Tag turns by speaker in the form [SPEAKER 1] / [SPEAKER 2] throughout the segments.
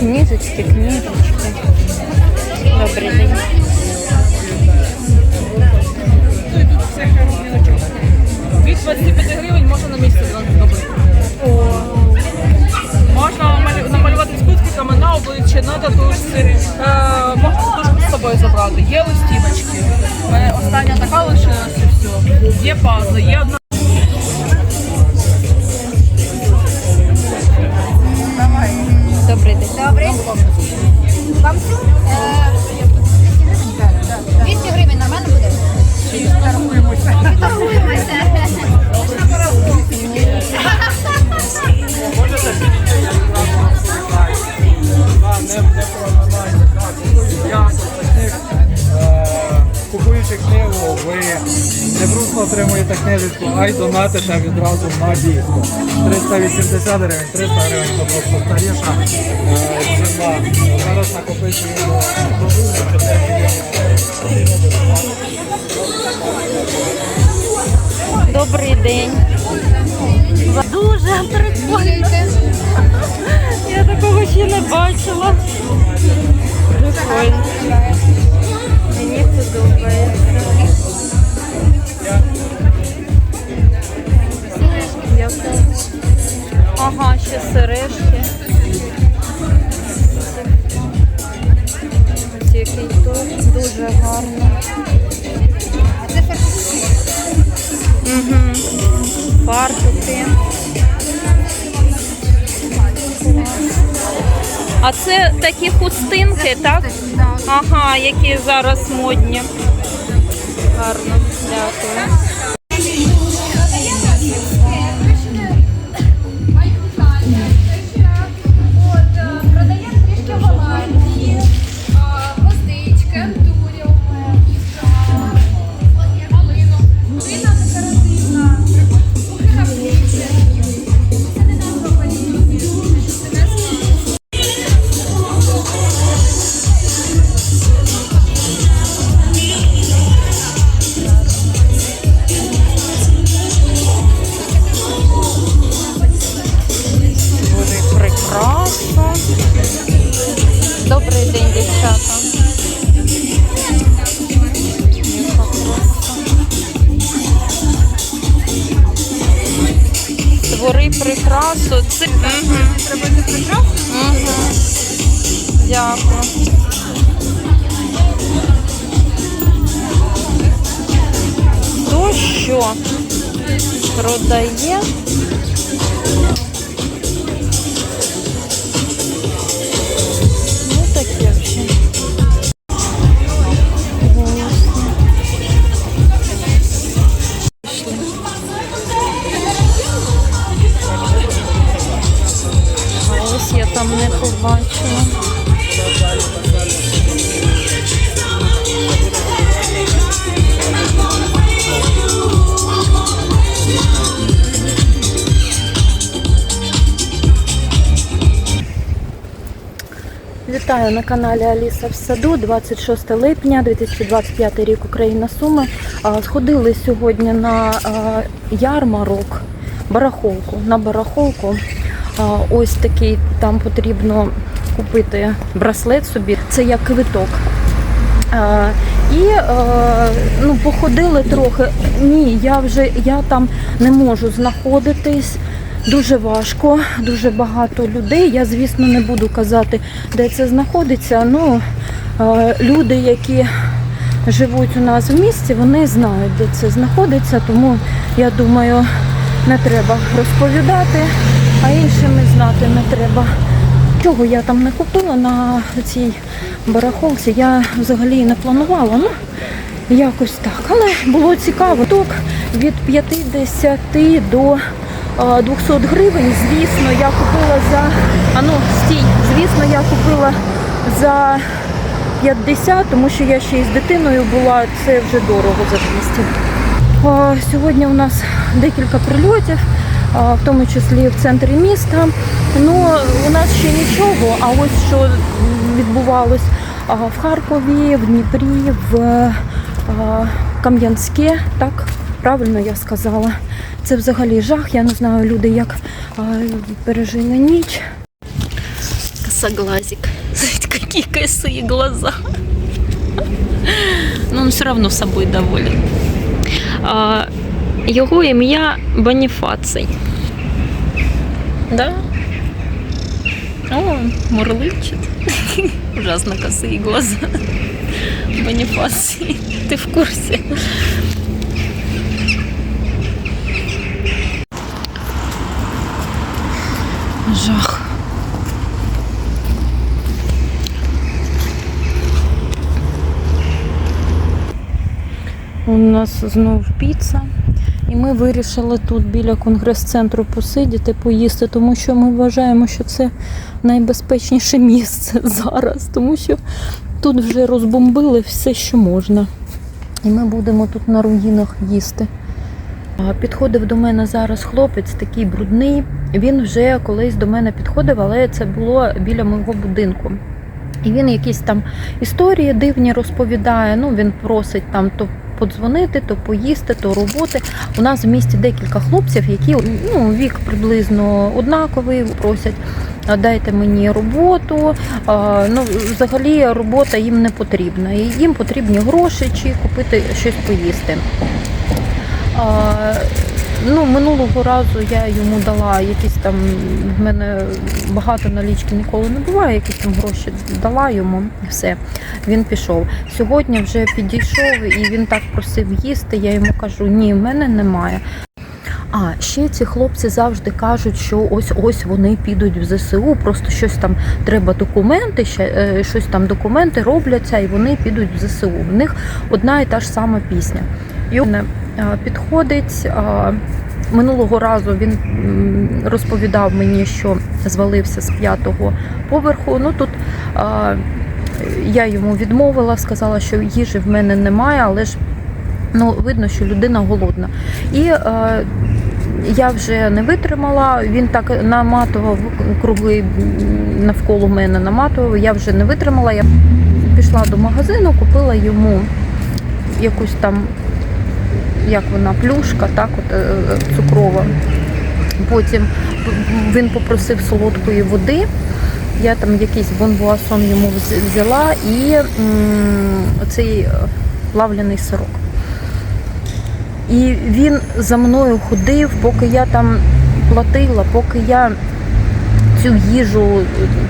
[SPEAKER 1] Книжечки, книжечки. Добрий день. Від 25 гривень можна на
[SPEAKER 2] місці зробити.
[SPEAKER 3] Можна намалювати скутками на обличчя, на татушці. Е, можна татушку з собою забрати. Є листівочки.
[SPEAKER 4] Остання така лише. все. Є пазли, є одна. Купуючи ви не просто отримуєте книжечку, а й донатите відразу на дійсно. 380 гривень, 300 гривень, це просто старіша е, ціна. Зараз накопичуємо продукти, 4
[SPEAKER 2] Добрий день. Дуже прикольно. Я такого ще не бачила. Прикольно. А це такі хустинки, так? Ага, які зараз модні. Гарно, дякую. Твори прикрасу. Це...
[SPEAKER 1] Треба йти прикрасу.
[SPEAKER 2] Угу. Дякую. Хто що продає? Вітаю на каналі Аліса в саду. 26 липня 2025 рік Україна Суми. Сходили сьогодні на ярмарок, барахолку. На барахолку. Ось такий там потрібно купити браслет собі. Це як квиток. І ну, походили трохи. Ні, я вже я там не можу знаходитись. Дуже важко, дуже багато людей. Я, звісно, не буду казати, де це знаходиться. Ну, е, люди, які живуть у нас в місті, вони знають, де це знаходиться, тому я думаю, не треба розповідати, а іншим і знати не треба. Чого я там не купила на цій барахолці, я взагалі не планувала. Ну, якось так. Але було цікаво. Ток від 50 до 200 гривень. Звісно, я купила за. А ну, стій, звісно, я купила за 50, тому що я ще із дитиною була, це вже дорого за 200. А, Сьогодні у нас декілька прильотів, в тому числі в центрі міста. Ну, у нас ще нічого, а ось що відбувалось в Харкові, в Дніпрі, в Кам'янське, так правильно я сказала. Це взагалі жах. Я не знаю, люди як а, пережили ніч. Косоглазик. Какие косые глаза. Но он все равно собой доволен. А, Його ім'я Боніфаций. Да? О, мурлычет. Ужасно косые глаза. Боніфації. Ти в курсі? Жах. У нас знов піца. І ми вирішили тут біля конгрес-центру посидіти, поїсти, тому що ми вважаємо, що це найбезпечніше місце зараз, тому що тут вже розбомбили все, що можна. І ми будемо тут на руїнах їсти. Підходив до мене зараз хлопець, такий брудний. Він вже колись до мене підходив, але це було біля мого будинку. І він якісь там історії дивні розповідає. Ну, він просить там то подзвонити, то поїсти, то роботи. У нас в місті декілька хлопців, які ну, вік приблизно однаковий, просять. Дайте мені роботу. Ну, взагалі робота їм не потрібна. Їм потрібні гроші чи купити щось поїсти. Ну, минулого разу я йому дала якісь там, в мене багато налічки ніколи не буває, якісь там гроші дала йому, все, він пішов. Сьогодні вже підійшов і він так просив їсти. Я йому кажу, ні, в мене немає. А ще ці хлопці завжди кажуть, що ось ось вони підуть в ЗСУ, просто щось там треба документи, е, щось там документи робляться, і вони підуть в ЗСУ. В них одна і та ж сама пісня. І він е, підходить. е, Минулого разу він розповідав мені, що звалився з п'ятого поверху. Ну тут я йому відмовила, сказала, що їжі в мене немає, але ж ну, видно, що людина голодна. І е, я вже не витримала, він так наматував круги навколо мене наматував. Я вже не витримала. Я пішла до магазину, купила йому якусь там, як вона, плюшка, так, от, е, цукрова. Потім він попросив солодкої води. Я там якийсь бонбуасон йому взяла і м, цей е, плавляний сирок. І він за мною ходив, поки я там платила, поки я цю їжу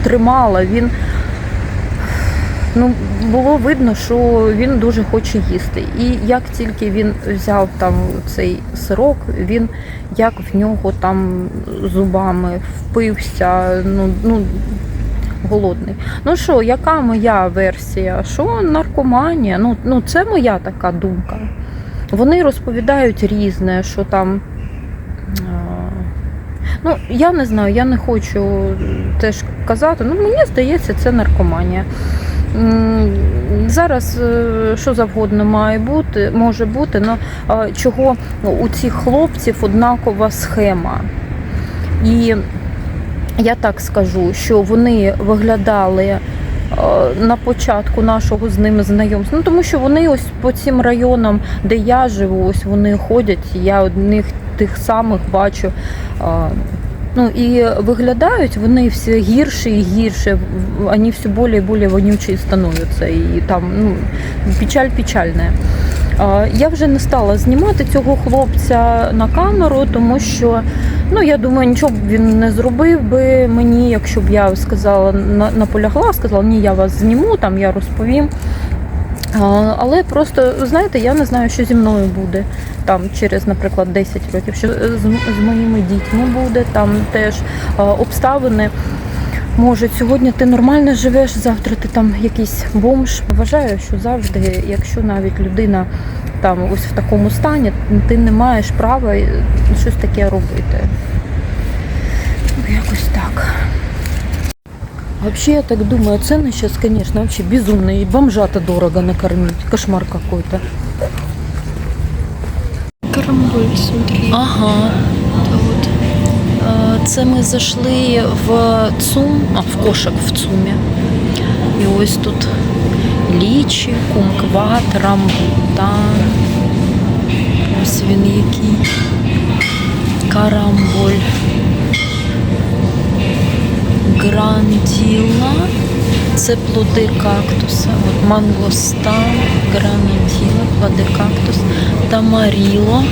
[SPEAKER 2] тримала. Він ну, було видно, що він дуже хоче їсти. І як тільки він взяв там цей сирок, він як в нього там зубами впився. Ну, ну, голодний. Ну що, яка моя версія? Що наркоманія? Ну, ну це моя така думка. Вони розповідають різне, що там. Ну, я не знаю, я не хочу теж казати. Ну, мені здається, це наркоманія. Зараз е, що завгодно має бути, може бути, але чого у цих хлопців однакова схема. І я так скажу, що вони виглядали е, на початку нашого з ними знайомства. Ну тому що вони ось по цим районам, де я живу, ось вони ходять. Я одних тих самих бачу. е, Ну і виглядають вони все гірше і гірше. Вони все більше і більше вонючі становляться. І там ну, печаль печальна. Я вже не стала знімати цього хлопця на камеру, тому що ну я думаю, нічого б він не зробив би мені, якщо б я сказала на- наполягла, сказала, ні, я вас зніму, там я розповім. Але просто знаєте, я не знаю, що зі мною буде там через, наприклад, 10 років, що з, з моїми дітьми буде, там теж обставини Може, сьогодні ти нормально живеш, завтра ти там якийсь бомж. Вважаю, що завжди, якщо навіть людина там ось в такому стані, ти не маєш права е, щось таке робити. Ну, якось так. Вообще, я так думаю, цены сейчас, конечно, вообще безумные. И бомжата дорого накормить. Кошмар какой-то.
[SPEAKER 3] Карамболь, смотри.
[SPEAKER 2] Ага.
[SPEAKER 3] Это вот.
[SPEAKER 2] Е, Це ми зайшли в ЦУМ, а в кошик в ЦУМі. І ось тут лічі, кумкват, рамбутан. Ось він який. Карамболь. Гранділа. Це плоди кактуса. От мангостан, гранаділа, плоди кактус, тамаріло.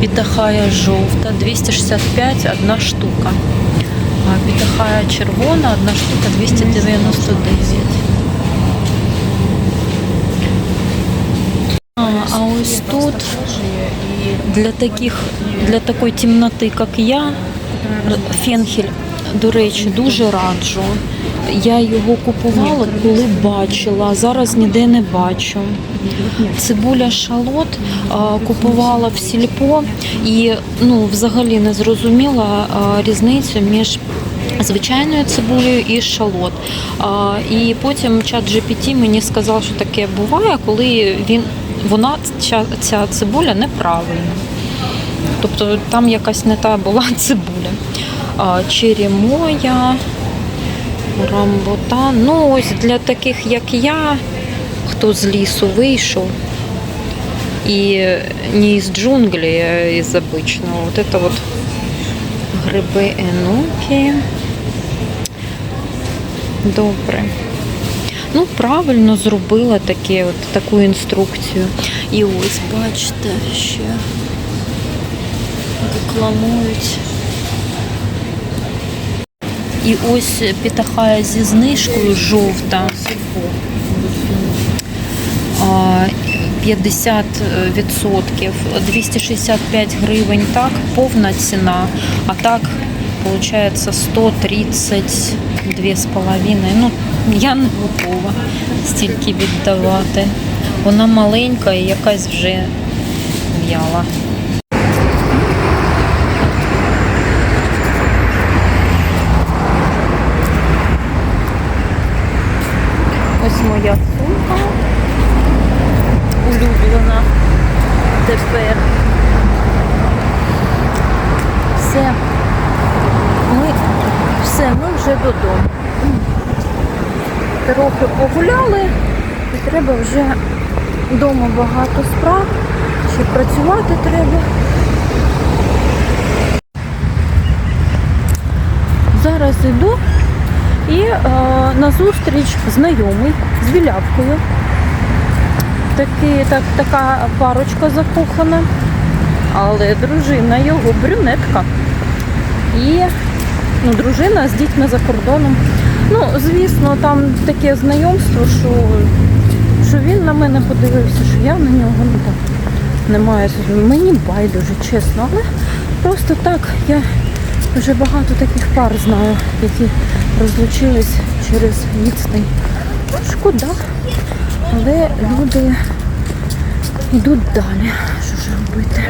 [SPEAKER 2] Пітахая жовта, 265 одна штука. А пітахая червона, одна штука 299. А, а ось тут для таких, для такої темноты, как я, фенхель до речі, дуже раджу. Я його купувала, коли бачила, зараз ніде не бачу. Цибуля шалот купувала в сільпо і ну, взагалі не зрозуміла різницю між звичайною цибулею і шалот. І потім чат GPT мені сказав, що таке буває, коли він, вона, ця, ця цибуля неправильна. Тобто там якась не та була цибуля. Черемоя, рамбутан. Ну, ось для таких, як я, хто з лісу вийшов. І не із джунглі, а із обичного. Вот это вот гриби енуки. Добре. Ну, правильно зробила таке, от, таку інструкцію. І ось, бачите, ще рекламують. І ось пітахая зі знижкою жовта. 50 відсотків, 265 гривень, так, повна ціна, а так, виходить, 132 з половиною. Ну, я не готова стільки віддавати. Вона маленька і якась вже в'яла. Ось моя сумка улюблена тепер. Все. Ми все, ми вже додому. Трохи погуляли і треба вже вдома багато справ. Ще працювати треба. Зараз йду і е, на зустріч знайомий з білявкою. Такі, так, така парочка закохана, але дружина його брюнетка. І ну, дружина з дітьми за кордоном. Ну, звісно, там таке знайомство, що, що він на мене подивився, що я на нього ну, так, немає. Мені байдуже, чесно, але просто так я вже багато таких пар знаю, які розлучились через відстань. Шкода. Але люди йдуть далі. Що ж робити?